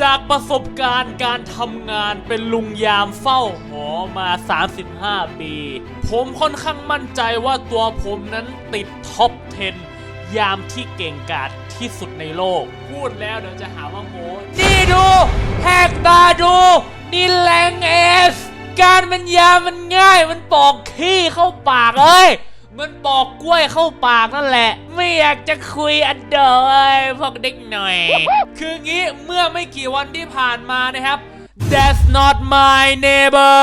จากประสบการณ์การทำงานเป็นลุงยามเฝ้าหอมา 35 ปี ผมค่อนข้างมั่นใจว่าตัวผมนั้นติดท็อป 10 ยามที่เก่งกาจที่สุดในโลก พูดแล้วเดี๋ยวจะหาว่าโมนี่ดูแหกตาดู นี่แรงเอส การมันยามมันง่ายมันปอกขี้เข้าปากเอ้ย มันปอกกล้วยเข้าปากนั่นแหละ ไม่อยากจะคุยอันเดอเลยพวกเด็กหน่อย คืองี้เมื่อไม่กี่วันที่ผ่านมานะครับ That's not my neighbor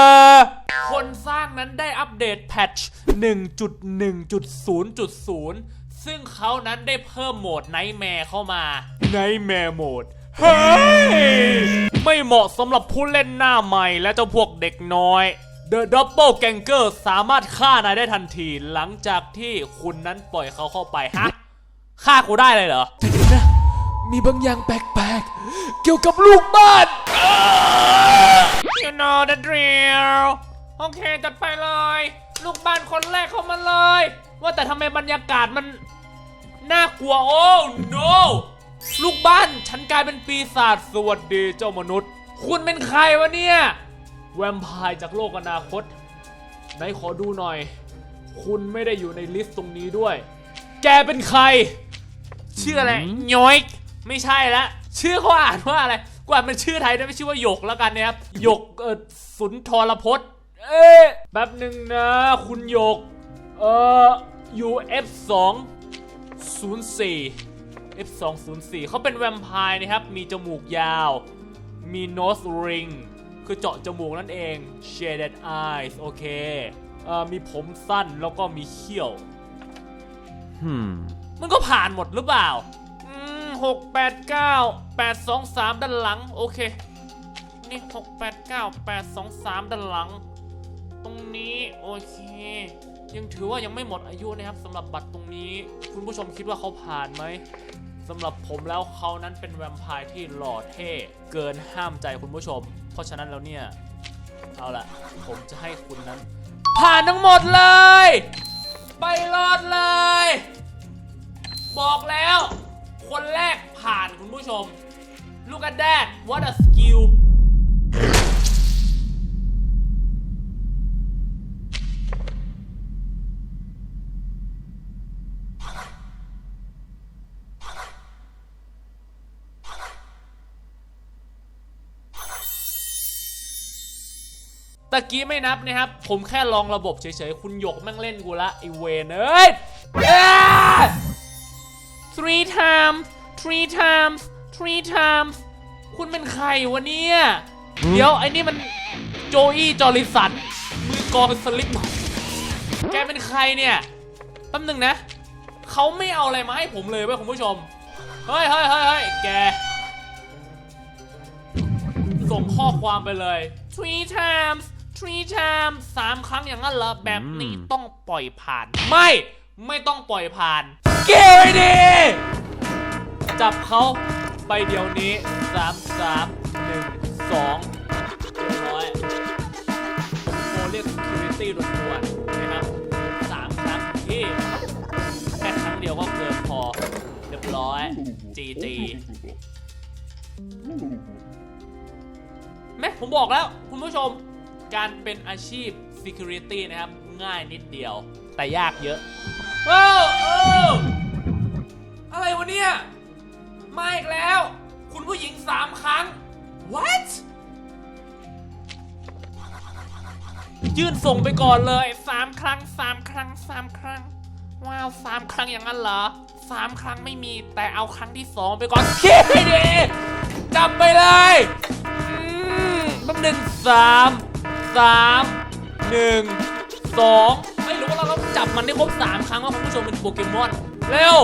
คนสร้างนั้นได้อัปเดตแพทช์1.1.0.0 ซึ่งเขานั้นได้เพิ่มโหมดไนท์แมร์เข้ามาไนท์แมร์โหมดเฮ้ย ไม่เหมาะสำหรับผู้เล่นหน้าใหม่และเจ้าพวกเด็กน้อย The Double Ganger สามารถฆ่านายได้ทันที หลังจากที่คุณนั้นปล่อยเขาเข้าไปฮะฆ่ากูได้เลยเหรอแต่เดี๋ยวนะมีบางอย่างแปลกๆ เกี่ยวกับลูกบ้าน You know the drill โอเคจัดไปเลย ลูกบ้านคนแรกเข้ามาเลย ว่าแต่ทำไมบรรยากาศมัน น่ากลัวโอ้ no ลูกบ้านฉันกลายเป็นปีศาจสวัสดีเจ้ามนุษย์ คุณเป็นใครวะเนี่ย แวมไพร์จากโลกอนาคต ไหนขอดูหน่อย คุณไม่ได้อยู่ในลิสต์ตรงนี้ด้วย แกเป็นใคร ชื่ออะไรย้อยไม่ใช่ละชื่อเขาอ่านว่าอะไรกว่ามันชื่อไทยได้ไม่ชื่อว่าหยกแล้วกันนะครับหยกเออสุนทรพจน์ เอ๊ะแป๊บหนึ่งนะ คุณหยก เอ่อ UF2 04 F204 เขาเป็นแวมไพร์นะครับ มีจมูกยาว มี nose ring คือเจาะจมูกนั่นเอง shaded eyes โอเคเอ่อมีผมสั้นแล้วก็มีเขี้ยว Hmm. มันก็ผ่านหมดหรือเปล่าอืมหกแปดเก้าแปดสองสามด้านหลัง โอเค นี่หกแปดเก้าแปดสองสามด้านหลัง ตรงนี้ โอเค ยังถือว่ายังไม่หมดอายุนะครับสำหรับบัตรตรงนี้ คุณผู้ชมคิดว่าเขาผ่านไหม สำหรับผมแล้วเขานั้นเป็นแวมไพร์ที่หล่อเท่เกินห้ามใจคุณผู้ชม เพราะฉะนั้นแล้วเนี่ย เอาละผมจะให้คุณนั้น ผ่านทั้งหมดเลย ไปรอดเลย บอกแล้ว คนแรกผ่านคุณผู้ชม Look at that what a skill ตะกี้ไม่นับนะครับ ผมแค่ลองระบบเฉยๆ คุณหยกแม่งเล่นกูละไอเวนเอ้ยอ่า three times three times three times คุณเป็นใครวะเนี่ย เดี๋ยวไอ้นี่มันโจอี้จอริสัน มือกองสลิปแกเป็นใครเนี่ยแป๊บนึงนะ เขาไม่เอาอะไรมาให้ผมเลยเว้ยคุณผู้ชม เฮ้ยเฮ้ยเฮ้ยเฮ้ยแก ส่งข้อความไปเลย three times three times สามครั้งอย่างนั้นเหรอแบบนี้ต้องปล่อยผ่าน ไม่ไม่ต้องปล่อยผ่าน เกลไอ้ดีจับเขาไปเดี๋ยวนี้3 3 1 2เรียบร้อยโทรเรียก security ด่วนๆนะครับสามครั้งที่แค่ครั้งเดียวก็เกินพอ เรียบร้อย GG แม่ผมบอกแล้ว คุณผู้ชม การเป็นอาชีพ Security นะครับ ง่ายนิดเดียว แต่ยากเยอะเอ้าเอ้อะไรวะเนี่ยมาอีกแล้ว คุณผู้หญิงสามครั้ง what ยื่นส่งไปก่อนเลยสามครั้งสามครั้งสามครั้ง ว้าวสามครั้งอย่างนั้นเหรอสามครั้งไม่มีแต่เอาครั้งที่สองไปก่อนเฮ้ดีจับไปเลยอืมแป๊บหนึ่งสาม สามหนึ่งสองไม่รู้ว่าเราต้องจับมันได้ครบสามครั้งว่าคุณผู้ชมเป็นโปเกมอน เร็ว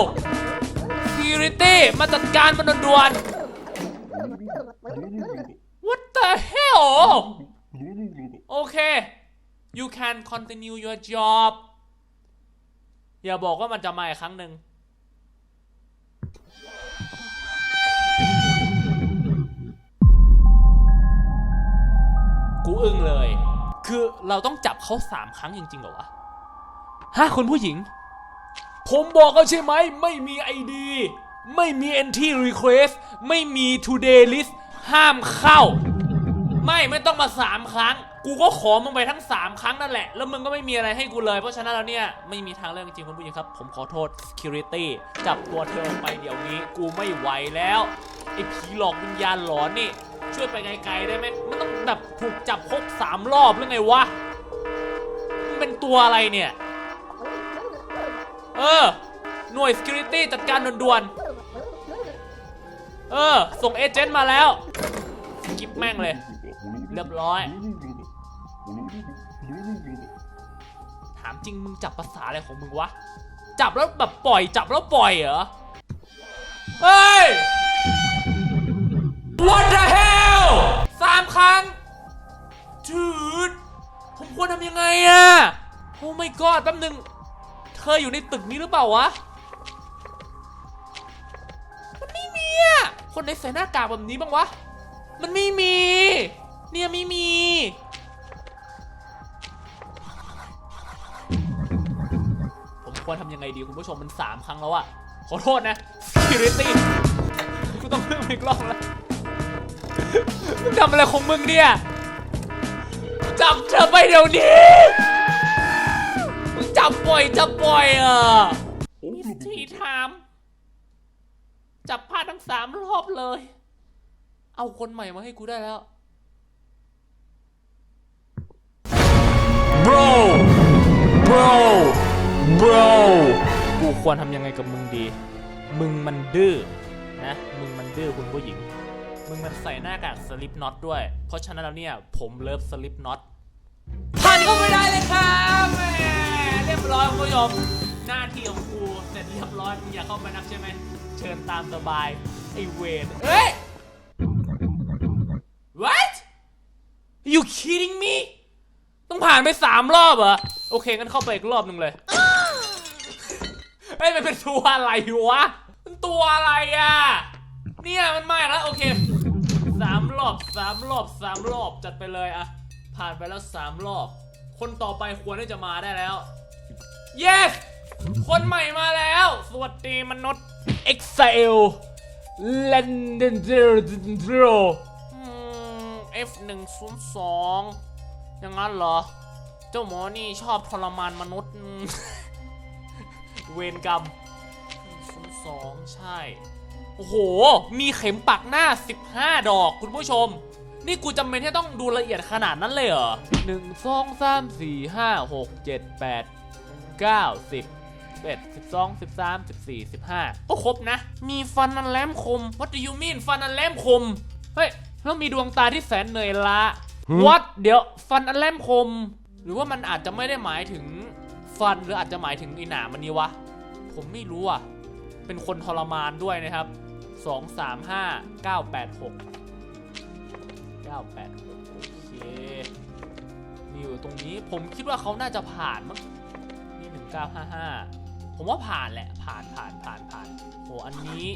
Security มาจัดการมันด่วนๆ What the hell โอเค you can continue your job อย่าบอกว่ามันจะมาอีกครั้งหนึ่ง อึ้งเลย คือเราต้องจับเขาสามครั้งจริงๆเหรอวะฮะคุณผู้หญิง ผมบอกแล้วใช่ไหม ไม่มี ID ไม่มี entry request ไม่มี today list ห้ามเข้า ไม่ไม่ต้องมาสามครั้ง กูก็ขอมึงไปทั้งสามครั้งนั่นแหละ แล้วมึงก็ไม่มีอะไรให้กูเลย เพราะฉะนั้นแล้วเนี่ย ไม่มีทางเลือกจริงๆคุณผู้หญิงครับ ผมขอโทษ security จับตัวเธอไปเดี๋ยวนี้ กูไม่ไหวแล้ว ไอ้ผีหลอกวิญญาณหลอนนี่ ช่วยไปไกลๆได้ไหม มันต้องแบบถูกจับครบสามรอบหรือไงวะมึงเป็นตัวอะไรเนี่ย เออ หน่วย security จัดการด่วนๆ เออ ส่งเอเจนต์มาแล้วสกิปแม่งเลย เรียบร้อย ถามจริงมึงจับภาษาอะไรของมึงวะ จับแล้วแบบปล่อย จับแล้วปล่อยเหรอเฮ้ย ควรทำยังไงอะโอ้ my god แป๊บนึงเธออยู่ในตึกนี้หรือเปล่าวะ มันไม่มีอะคนในใส่หน้ากากแบบนี้บ้างวะ มันไม่มี เนี่ยไม่มีผมควรทำยังไงดีคุณผู้ชมมันสามครั้งแล้วอะขอโทษนะ security กูต้องเพิ่มอีกรอบแล้วมึงทำอะไรของมึงเนี่ย จับเธอไปเดี๋ยวนี้ มึงจับปล่อยจับปล่อยอะมีทีทามจับพลาดทั้งสามรอบเลย เอาคนใหม่มาให้กูได้แล้ว bro bro bro กูควรทำยังไงกับมึงดี มึงมันดื้อนะ มึงมันดื้อคุณผู้หญิง มึงมันใส่หน้ากากสลิปน็อตด้วย เพราะฉะนั้นแล้วเนี่ย ผมเลิฟสลิปน็อตผ่านก็ไม่ได้เลยครับแหมเรียบร้อยคุณผู้ชมหน้าที่ของกูเสร็จเรียบร้อยมึงอยากเข้ามานักใช่ไหมเชิญตามสบายไอเวนเอ้ย what you kidding me ต้องผ่านไปสามรอบเหรอ โอเคงั้นเข้าไปอีกรอบหนึ่งเลยเฮ้ยมันเป็นตัวอะไรวะมันตัวอะไรอะ เนี่ยมันไมาอีกแล้วโอเค รอบสามรอบสามรอบจัดไปเลยอะผ่านไปแล้วสามรอบ คนต่อไปควรที่จะมาได้แล้ว yes คนใหม่มาแล้ว สวัสดีมนุษย์ Excel l a n d e n d e r F 1 0 2อย่างนั้นเหรอ เจ้าหมอนี่ชอบทรมานมนุษย์ เวรกรรมศูนย์สองใช่ โอ้โห มีเข็มปักหน้า 15 ดอกคุณผู้ชม นี่กูจำเป็นที่ต้องดูละเอียดขนาดนั้นเลยเหรอหนึ่งสองสามสี่ห้าหกเจ็ดแปดเก้าสิบเอ็ดสิบสองสิบสามสิบสี่สิบห้าก็ครบนะ มีฟันอันแหลมคม What do you mean ฟันอันแหลมคม เฮ้ย แล้วมีดวงตาที่แสนเหนื่อยล้า What เดี๋ยวฟันอันแหลมคม หรือว่ามันอาจจะไม่ได้หมายถึงฟันหรืออาจจะหมายถึงไอีหนามันนี้วะ ผมไม่รู้อะ เป็นคนทรมานด้วยนะครับ 2 3 5 9 8 6 9 8 6โอเคมีอยู่ตรงนี้ผมคิดว่าเขาน่าจะผ่านมั้งนี่1955ผมว่าผ่านแหละผ่านผ่านผ่านผ่านโหอันนี้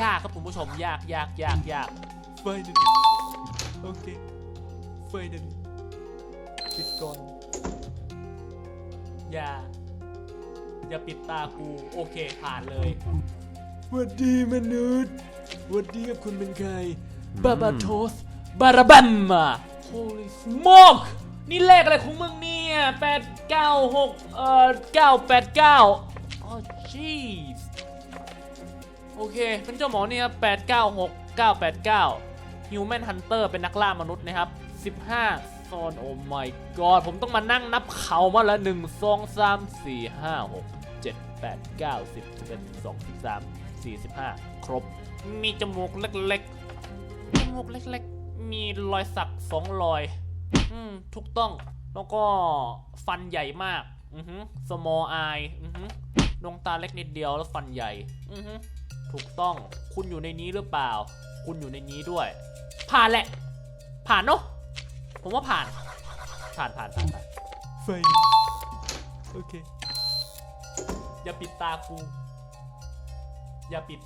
ยากครับคุณผู้ชมยากยากยากยากไฟน l โอเคไฟนปิดก่อนอย่า อย่าปิดตากู โอเคผ่านเลย สวัสดีมนุษย์สวัสดีครับคุณเป็นใครบาบาโทสบาราบัมมา Holy smoke นี่เลขอะไรของมึงเนี่ยแปดเก้าหกเอ่อเก้าแปดเก้าอ๋อ jeez โอเค เป็นเจ้าหมอเนี่ยครับแปดเก้าหกเก้าแปดเก้า Human Hunter เป็นนักล่ามนุษย์นะครับ15โซนโอ้ my god ผมต้องมานั่งนับเขามาแล้ว1 2 3 4 5 6 7 8 9 10 11 12 13 45 ครบ มีจมูกเล็กๆ จมูกเล็กๆ มีรอยสักสองรอย อืม ถูกต้อง แล้วก็ฟันใหญ่มาก อือฮึ small eye อือฮึ ดวงตาเล็กนิดเดียวแล้วฟันใหญ่ อือฮึ ถูกต้อง คุณอยู่ในนี้หรือเปล่า คุณอยู่ในนี้ด้วย ผ่านแหละ ผ่านเนอะผมว่าผ่าน ผ่านผ่านผ่านผ่านไฟโอเค อย่าปิดตากู อย่าปิด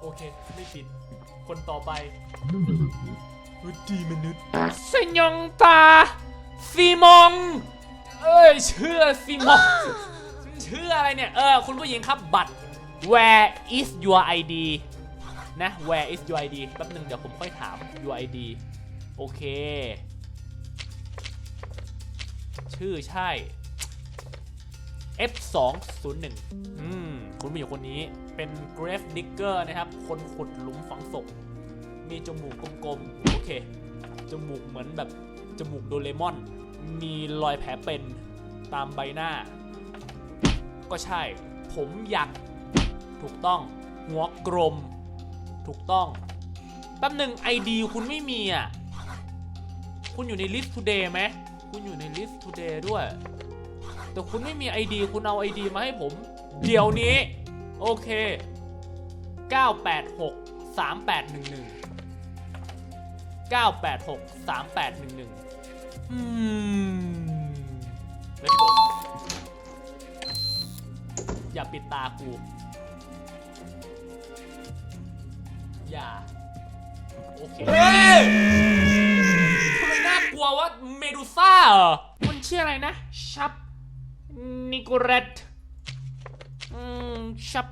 โอเค ไม่ปิด คนต่อไปวัดดีมนุษย์สยองตาซีมอง เอ้ยเชื่อซีมองชื่ออะไรเนี่ย เออ คุณผู้หญิงครับบัตร where is your ID นะ where is your ID แป๊บหนึ่งเดี๋ยวผมค่อยถาม your ID โอเค ชื่อใช่ F201 อืม คุณผู้หญิงคนนี้เป็น grave digger นะครับ คนขุดหลุมฝังศพ มีจมูกกลมๆ โอเค จมูกเหมือนแบบจมูกโดเรมอน มีรอยแผลเป็นตามใบหน้า ก็ใช่ ผมอยากถูกต้อง หัวกลม ถูกต้อง แป๊บหนึ่ง ID คุณไม่มีอะ คุณอยู่ใน list today ไหม คุณอยู่ใน list today ด้วย แต่คุณไม่มี ID คุณเอา ID มาให้ผม เดี๋ยวนี้ โอเค 986 3811 986 3811 อืม Let's go อย่าปิดตากู อย่า โอเคเฮ้ยทำไมน่ากลัววะเมดูซ่าเหรอมันชื่ออะไรนะ ชับ นิโกเรต อืมชับ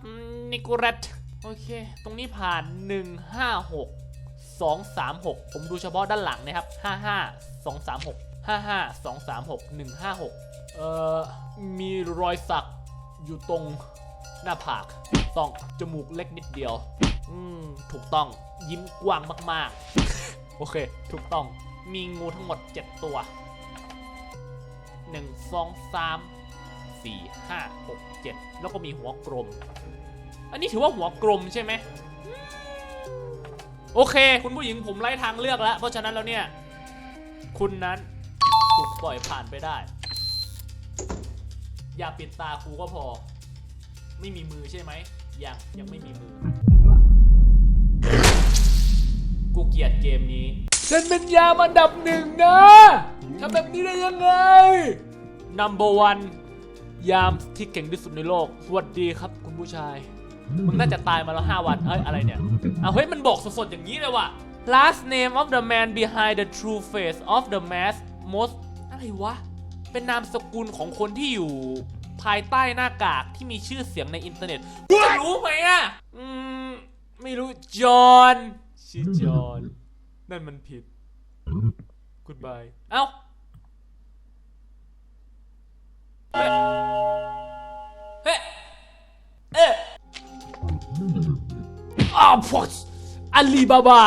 นิโกเรตโอเค ตรงนี้ผ่าน 1 5 6 2 3 6 ผมดูเฉพาะด้านหลังนะครับ 5 5 2 3 6 5 5 2 3 6 1 5 6 เอ่อ มีรอยสักอยู่ตรงหน้าผาก ต้องจมูกเล็กนิดเดียว อืม ถูกต้องยิ้มกว้างมากๆ โอเค ถูกต้อง มีงูทั้งหมด 7 ตัว 1 2 3 4 5 6 7 แล้วก็มีหัวกลม อันนี้ถือว่าหัวกลมใช่ไหมโอเค คุณผู้หญิงผมไล่ทางเลือกแล้ว เพราะฉะนั้นแล้วเนี่ย คุณนั้นถูกปล่อยผ่านไปได้ อย่าปิดตาครูก็พอ ไม่มีมือใช่ไหมยังยังไม่มีมือ กูเกลียดเกมนี้ ฉันเป็นยามอันดับหนึ่งนะทำแบบนี้ได้ยังไง number one ยามที่เก่งที่สุดในโลก สวัสดีครับคุณผู้ชาย มึงน่าจะตายมาแล้ว 5 วัน เอ้ย อะไรเนี่ยอ้าวเฮ้ย มันบอกสดๆ อย่างนี้เลยว่ะ last name of the man behind the true face of the mask most อะไรวะ เป็นนามสกุลของคนที่อยู่ภายใต้หน้ากากที่มีชื่อเสียงในอินเทอร์เน็ตจะรู้ไหมอะ อืม ไม่รู้ จอห์นชื่อจอห์นนั่นมันผิด goodbye เอ้าเฮ้ย อาลีบาบา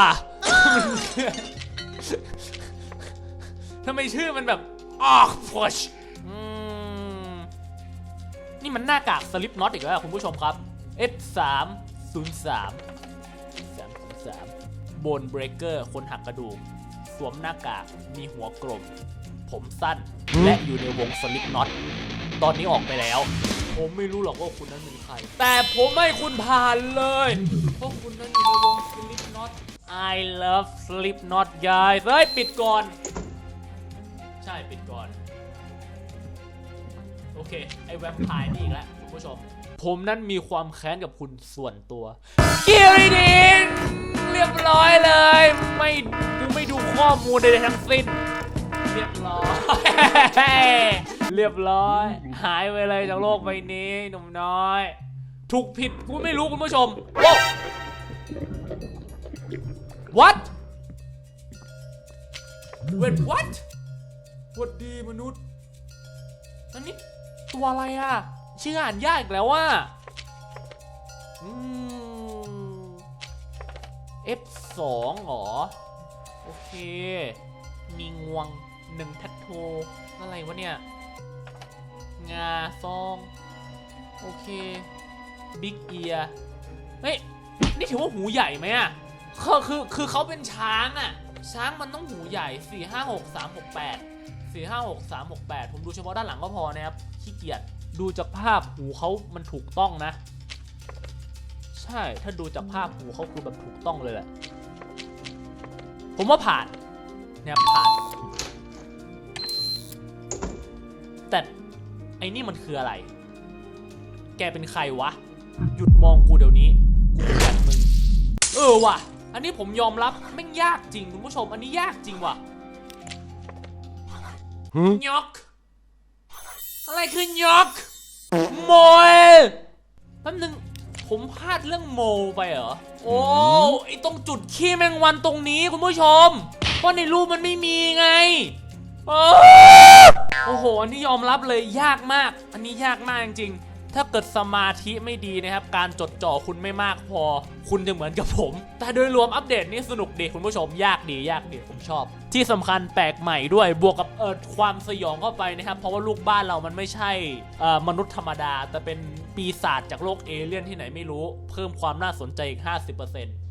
ทำไมชื่อมันแบบอ้าวพอชนี่มันหน้ากากสลิปน็อตอีกแล้วคุณผู้ชมครับ F3 03 303โบนเบรกเกอร์คนหักกระดูก สวมหน้ากากมีหัวกลม ผมสั้น และอยู่ในวงสลิปน็อต ตอนนี้ออกไปแล้ว ผมไม่รู้หรอกว่าคุณนั้นเป็นใคร แต่ผมไม่คุณผ่านเลย เพราะคุณนั้นอยู่ในวง Slipknot I love Slipknot guys เฮ้ยปิดก่อน ใช่ปิดก่อน โอเค ไอ้แวมไพร์นี่อีกแล้วคุณผู้ชม ผมนั้นมีความแค้นกับคุณส่วนตัวกิริดินเรียบร้อยเลย ไม่กูไม่ดูข้อมูลใดๆทั้งสิ้น เรียบร้อย เรียบร้อย หายไปเลยจากโลกใบนี้หนุ่มน้อย ถูกผิดกูไม่รู้คุณผู้ชมว้าว what wait what สวัสดีมนุษย์นั่นนี่ตัวอะไรอะ ชื่ออ่านยากอีกแล้วว่าอืม F2 เหรอ โอเค มีงวงหนึ่งแททโทอะไรวะเนี่ย งาซอง โอเค บิ๊กเอียเฮ้ย นี่ถือว่าหูใหญ่ไหมอะคือคือคือเขาเป็นช้างอะ ช้างมันต้องหูใหญ่4 5 6 3 6 8 4 5 6 3 6 8ผมดูเฉพาะด้านหลังก็พอนะครับขี้เกียจดูจากภาพหูเขามันถูกต้องนะ ใช่ถ้าดูจากภาพหูเขาคือแบบถูกต้องเลยแหละผมว่าผ่านเนี่ยผ่าน นี่มันคืออะไร แกเป็นใครวะ หยุดมองกูเดี๋ยวนี้ กูเกลียดมึง เออว่ะ อันนี้ผมยอมรับแม่งยากจริงคุณผู้ชม อันนี้ยากจริงว่ะยอก อะไรคือยอกโมยแป๊บนึงผมพลาดเรื่องโมไปเหรอ โอ้ไอตรงจุดขี้แมงวันตรงนี้คุณผู้ชม เพราะในรูปมันไม่มีไง โอ้โห อันนี้ยอมรับเลยยากมาก อันนี้ยากมากจริงๆถ้าเกิดสมาธิไม่ดีนะครับ การจดจ่อคุณไม่มากพอ คุณจะเหมือนกับผม แต่โดยรวมอัปเดตนี้สนุกดีคุณผู้ชมยากดียากดีผมชอบ ที่สำคัญแปลกใหม่ด้วยบวกกับเออความสยองเข้าไปนะครับ เพราะว่าลูกบ้านเรามันไม่ใช่เอ่อมนุษย์ธรรมดา แต่เป็นปีศาจจากโลกเอเลี่ยนที่ไหนไม่รู้ เพิ่มความน่าสนใจอีก 50%